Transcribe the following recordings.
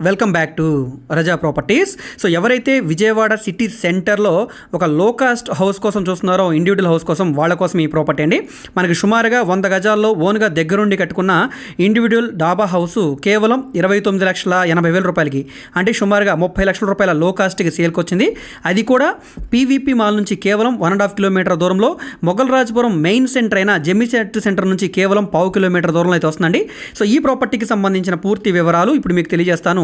Welcome back to Raza properties so ఎవరైతే Vijayawada city సెంటర్లో ఒక లో కాస్ట్ హౌస్ కోసం చూస్తున్నారో ఇండివిజువల్ హౌస్ కోసం వాళ్ళ కోసం ఈ ప్రాపర్టీ అండి. మనకి సుమారుగా వంద గజాల్లో ఓన్గా దగ్గరుండి కట్టుకున్న ఇండివిజువల్ డాబా హౌస్ కేవలం ఇరవై తొమ్మిది లక్షల ఎనభై వేల రూపాయలకి అంటే సుమారుగా ముప్పై లక్షల రూపాయల లో కాస్ట్కి సేల్కి వచ్చింది. అది కూడా పీవీపీ మాల్ నుంచి కేవలం వన్ అండ్ హాఫ్ కిలోమీటర్ దూరంలో మొగల్ రాజపురం మెయిన్ సెంటర్ అయిన జమ్మి సెట్ సెంటర్ నుంచి కేవలం పావు కిలోమీటర్ దూరంలో అయితే వస్తుందండి. సో ఈ ప్రాపర్టీకి సంబంధించిన పూర్తి వివరాలు ఇప్పుడు మీకు తెలియజేస్తాను.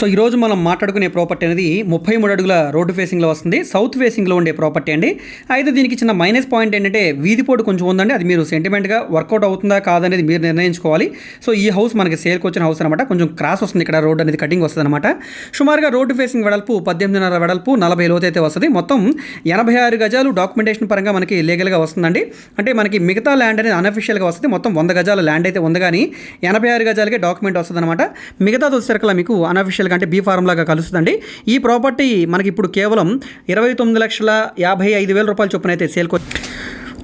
సో ఈరోజు మనం మాట్లాడుకునే ప్రాపర్టీ అనేది ముప్పై మూడు అడుగుల రోడ్డు ఫేసింగ్లో వస్తుంది. సౌత్ ఫేసింగ్లో ఉండే ప్రాపర్టీ అండి. అయితే దీనికి చిన్న మైనస్ పాయింట్ ఏంటంటే వీధిపోటు కొంచెం ఉందండి. అది మీరు సెంటిమెంట్గా వర్కౌట్ అవుతుందా కాదనేది మీరు నిర్ణయించుకోవాలి. సో ఈ హౌస్ మనకి సేల్కి వచ్చిన హౌస్ అనమాట కొంచెం క్రాస్ వస్తుంది. ఇక్కడ రోడ్ అనేది కటింగ్ వస్తుంది అనమాట సుమారుగా రోడ్డు ఫేసింగ్ వెడల్పు పద్దెనిమిదిన్నర వెడల్పు నలభై లోతు అయితే వస్తుంది. మొత్తం ఎనభై ఆరు గజాలు డాక్యుమెంటేషన్ పరంగా మనకి లీగల్గా వస్తుందండి. అంటే మనకి మిగతా ల్యాండ్ అనేది అనఫిషియల్గా వస్తుంది. మొత్తం వంద గజాల ల్యాండ్ అయితే ఉంది. కానీ ఎనభై ఆరు గజాలకే డాక్యుమెంట్ వస్తుంది అనమాట మిగతా వచ్చేసరికి మీకు అనఫిషియల్గా అంటే బీ ఫార్మ్ లాగా కలుస్తుందండి. ఈ ప్రాపర్టీ మనకి ఇప్పుడు కేవలం ఇరవై తొమ్మిది లక్షల యాభై ఐదు వేల రూపాయల చొప్పున అయితే సేల్కొచ్చింది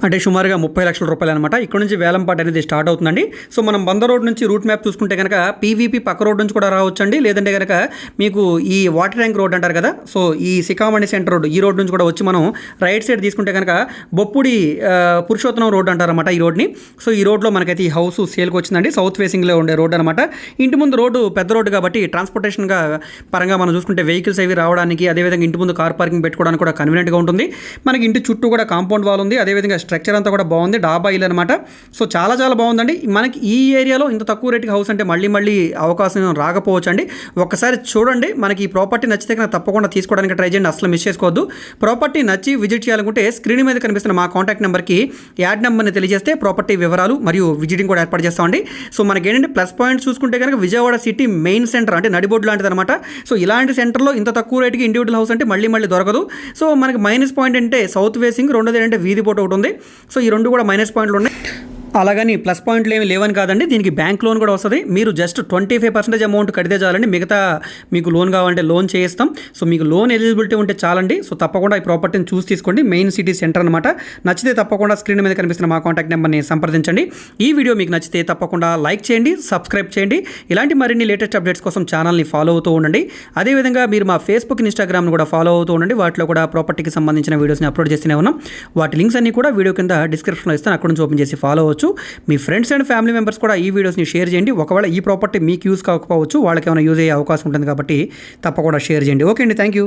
అంటే సుమారుగా ముప్పై లక్షల రూపాయలు అనమాట ఇక్కడ నుంచి వేలంపాట అనేది స్టార్ట్ అవుతుందండి. సో మనం బంద రోడ్ నుంచి రూట్ మ్యాప్ చూసుకుంటే కనుక పీవీపీ పక్క రోడ్ నుంచి కూడా రావచ్చండి. లేదంటే కనుక మీకు ఈ వాటర్ ట్యాంక్ రోడ్ అంటారు కదా సో ఈ సికామణి సెంటర్ రోడ్ ఈ రోడ్ నుంచి కూడా వచ్చి మనం రైట్ సైడ్ తీసుకుంటే కనుక బొప్పుడి పురుషోత్తనం పురుషోత్తరం రోడ్ అంటారన్నమాట ఈ రోడ్ని. సో ఈ రోడ్లో మనకైతే ఈ హౌస్ సేల్కి వచ్చిందండి. సౌత్ ఫేసింగ్లో ఉండే రోడ్ అనమాట ఇంటి ముందు రోడ్డు పెద్ద రోడ్డు కాబట్టి ట్రాన్స్పోర్టేషన్గా పరంగా మనం చూసుకుంటే వెహికల్స్ అవి రావడానికి అదేవిధంగా ఇంటి ముందు కార్ పార్కింగ్ పెట్టుకోవడానికి కూడా కన్వీనియంట్గా ఉంటుంది. మనకి ఇంటి చుట్టూ కూడా కాంపౌండ్ వాల్ ఉంది. అదేవిధంగా స్ట్రక్చర్ అంతా కూడా బాగుంది. డాబా ఇల్లు అనమాట సో చాలా చాలా బాగుందండి. మనకి ఈ ఏరియాలో ఇంత తక్కువ రేటుకి హౌస్ అంటే మళ్ళీ మళ్ళీ అవకాశం రాకపోవచ్చు అండి ఒకసారి చూడండి. మనకి ఈ ప్రాపర్టీ నచ్చితే కనుక తప్పకుండా తీసుకోవడానికి ట్రై చేయండి. అసలు మిస్ చేసుకోవద్దు. ప్రాపర్టీ నచ్చి విజిట్ చేయాలనుకుంటే స్క్రీన్ మీద కనిపిస్తున్న మా కాంటాక్ట్ నెంబర్కి యాడ్ నెంబర్ని తెలియజేస్తే ప్రాపర్టీ వివరాలు మరియు విజిటింగ్ కూడా ఏర్పాటు చేస్తామండి సో మనకి ఏంటంటే ప్లస్ పాయింట్ చూసుకుంటే కనుక విజయవాడ సిటీ మెయిన్ సెంటర్ అంటే నడిబొడ్డు లాంటిది అనమాట సో ఇలాంటి సెంటర్లో ఇంత తక్కువ రేటుకి ఇండివిజువల్ హౌస్ అంటే మళ్ళీ మళ్ళీ దొరకదు. సో మనకి మైనస్ పాయింట్ అంటే సౌత్ ఫేసింగ్ రెండోది ఏంటంటే వీధి పోటు ఒకటి ఉంది. సో ఈ రెండు కూడా మైనస్ పాయింట్లు ఉన్నాయి. అలాగని ప్లస్ పాయింట్లు ఏమి లేవని కాదండి. దీనికి బ్యాంక్ లోన్ కూడా వస్తుంది. మీరు just twenty five percentage amount కడితే చాలండి. మిగతా మీకు లోన్ కావాలంటే లోన్ చేయిస్తాం. సో మీకు లోన్ ఎలిజిబిలిటీ ఉంటే చాలండి. సో తప్పకుండా ఈ ప్రాపర్టీని చూసి తీసుకోండి. మెయిన్ సిటీ సెంటర్ అనమాట నచ్చితే తప్పకుండా స్క్రీన్ మీద కనిపిస్తున్న మా కాంటాక్ట్ నెంబర్ని సంప్రదించండి. ఈ వీడియో మీకు నచ్చితే తప్పకుండా లైక్ చేయండి సబ్స్క్రైబ్ చేయండి. ఇలాంటి మరిన్ని లేటెస్ట్ అప్డేట్స్ కోసం ఛానల్ని ఫాలో అవుతూ ఉండండి. అదేవిధంగా మీరు మా ఫేస్బుక్ ఇన్స్టాగ్రామ్ని కూడా ఫాలో అవుతూ ఉండండి. వాటిలో కూడా ప్రాపర్టీకి సంబంధించిన వీడియోస్ని అప్లోడ్ చేస్తూనే ఉన్నాం. వాటి లింక్స్ అన్ని కూడా వీడియో కింద డిస్క్రిప్షన్లో ఇస్తాను. అక్కడ నుంచి ఓపెన్ చేసి ఫాలో అవ్వచ్చు మీ ఫ్రెండ్స్ అండ్ ఫ్యామిలీ మెంబర్స్ కూడా ఈ వీడియోస్ని షేర్ చేయండి. ఒకవేళ ఈ ప్రాపర్టీ మీకు యూస్ కాకపోవచ్చు వాళ్ళకి ఏమైనా యూజ్ అయ్యే అవకాశం ఉంటుంది కాబట్టి తప్పకుండా షేర్ చేయండి. ఓకే అండి థ్యాంక్ యూ